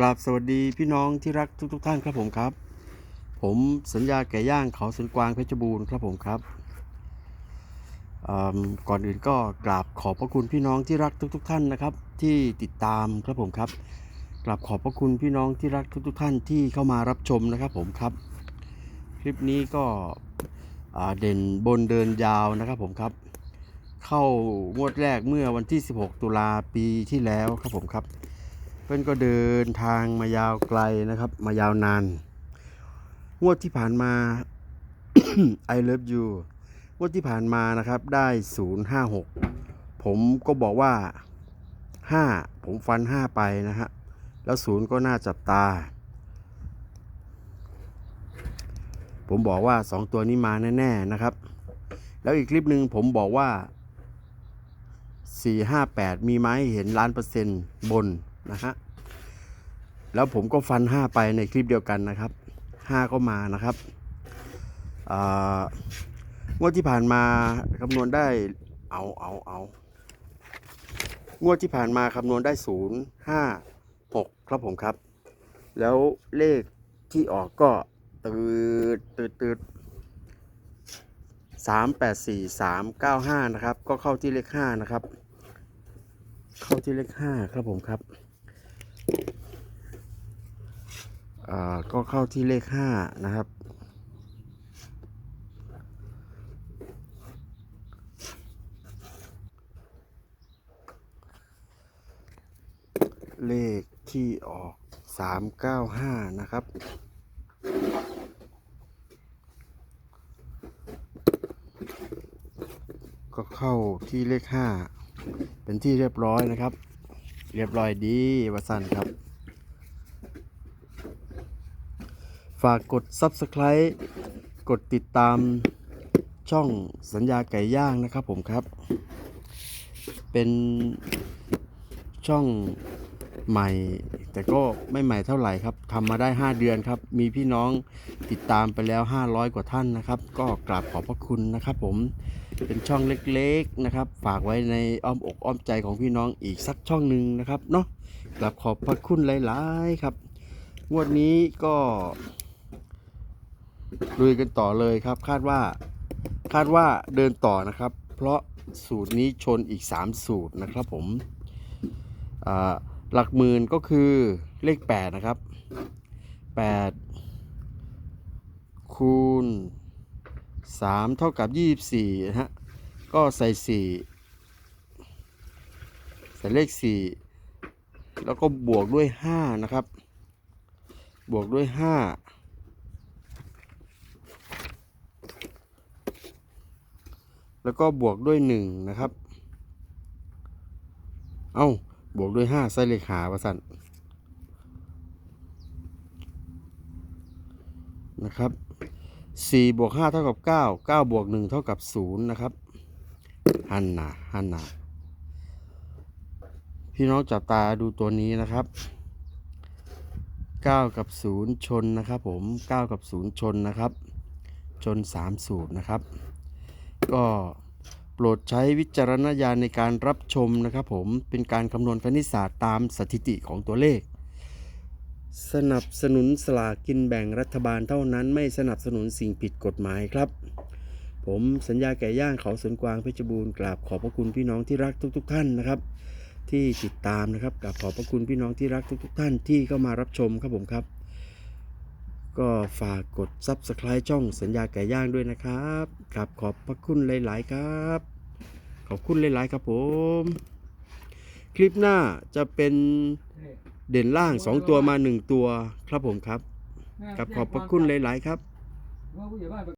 กราบสวัสดีพี่น้องที่รักทุกทท่านครับผมครับ ผมสัญญาแก่ย่างเขาสวนกวางเพชรบูรณ์ครับผมครับก่อนอื่นก็กราบขอบพระคุณพี่น้องที่รักทุกทท่านนะครับ ที่ติดตามครับผมครับกราบขอบพระคุณพี่น้องที่รักทุกทท่านที่เข้ามารับชมนะครับผมครับ คลิปนี้ก็เด่นบนเดินยาวนะครับผมครับ เข้างวดแรกเมื่อวันที่ 16 ตุลาปีที่แล้วครับผมครับ เพื่อนก็เดินทางมายาวไกลนะครับ มายาวนานงวดที่ผ่านมา I love you งวดที่ผ่านมานะครับได้ 056 ผมก็บอกว่า 5 ผมฟัน 5 ไปนะฮะ แล้วศูนย์ก็น่าจับตา ผมบอกว่า 2 ตัวนี้มาแน่ ๆ นะครับ แล้วอีกคลิปหนึ่งผมบอกว่า 458 มีไหมเห็นล้านเปอร์เซ็นต์บน นะฮะแล้วผมก็ฟัน 5 ไปในคลิปเดียวกันนะครับ 5 ก็มานะครับงวดที่ผ่านมาคำนวณได้เอาเอาเอางวดที่ผ่านมาคำนวณได้ 0 5 6 ครับผมครับ แล้วเลขที่ออกก็ตืดตืดตืดสามแปดสี่สามเก้าห้านะครับ ก็เข้าที่เลขห้านะครับ เข้าที่เลขห้าครับผมครับ อ่า ก็เข้าที่เลขห้านะครับ เลขที่ออกสามเก้าห้านะครับก็เข้าที่เลขห้าเป็นที่เรียบร้อยนะครับ เรียบร้อยดีวสันครับ ฝากกด Subscribe กดติดตามช่องสัญญาไก่ย่างนะครับผมครับ เป็นช่องใหม่ แต่ก็ไม่ใหม่เท่าไหร่ครับทำมาได้ 5 เดือนครับ มีพี่น้องติดตามไปแล้ว 500 กว่าท่านนะครับ ก็กราบขอบพระคุณนะครับผมเป็นช่องเล็กๆนะครับ ฝากไว้ในอ้อมอกอ้อมใจของพี่น้องอีกสักช่องหนึ่งนะครับเนาะกราบขอบพระคุณหลาย ๆ ครับ งวดนี้ก็ ลุยกันต่อเลยครับ คาดว่าคาดว่าเดินต่อนะครับ เพราะสูตรนี้ชนอีก 3 สูตรนะครับผมหลักหมื่นก็คือเลข 8 นะครับ 8 คูณ 3 เท่ากับ 24นะฮะก็ใส่ 4 ใส่เลข 4 แล้วก็บวกด้วย 5 นะครับ บวกด้วย 5 แล้วก็บวกด้วย1นะครับ เอ้า บวกด้วย5ใส่เลขหาประสันนะครับ4บวก5เท่ากับ9 9บวก1เท่ากับ0นะครับหันนาหันนาพี่น้องจับตาดูตัวนี้นะครับ 9 กับ 0 ชนนะครับผม 9 กับ 0 ชนนะครับ ชน3สูตรนะครับ ก็โปรดใช้วิจารณญาณในการรับชมนะครับผมเป็นการคำนวณคณิตศาสตร์ตามสถิติของตัวเลข สนับสนุนสลากกินแบ่งรัฐบาลเท่านั้นไม่สนับสนุนสิ่งผิดกฎหมายครับ ผมสัญญาแก่ย่างเขาสวนกวางเพชรบูรณ์กราบขอบพระคุณพี่น้องที่รักทุกๆท่านนะครับ ที่ติดตามนะครับกราบขอบพระคุณพี่น้องที่รักทุกๆท่านที่เข้ามารับชมครับผมครับ ก็ฝากกด Subscribe ช่องสัญญาไก่ย่างด้วยนะครับกราบขอบพระคุณหลาย ๆ ครับ ขอบคุณหลาย ๆ ครับผม คลิปหน้าจะเป็นเด่นล่าง 2 ตัวมา 1 ตัวครับผมครับกับขอบพระคุณหลาย ๆ ครับ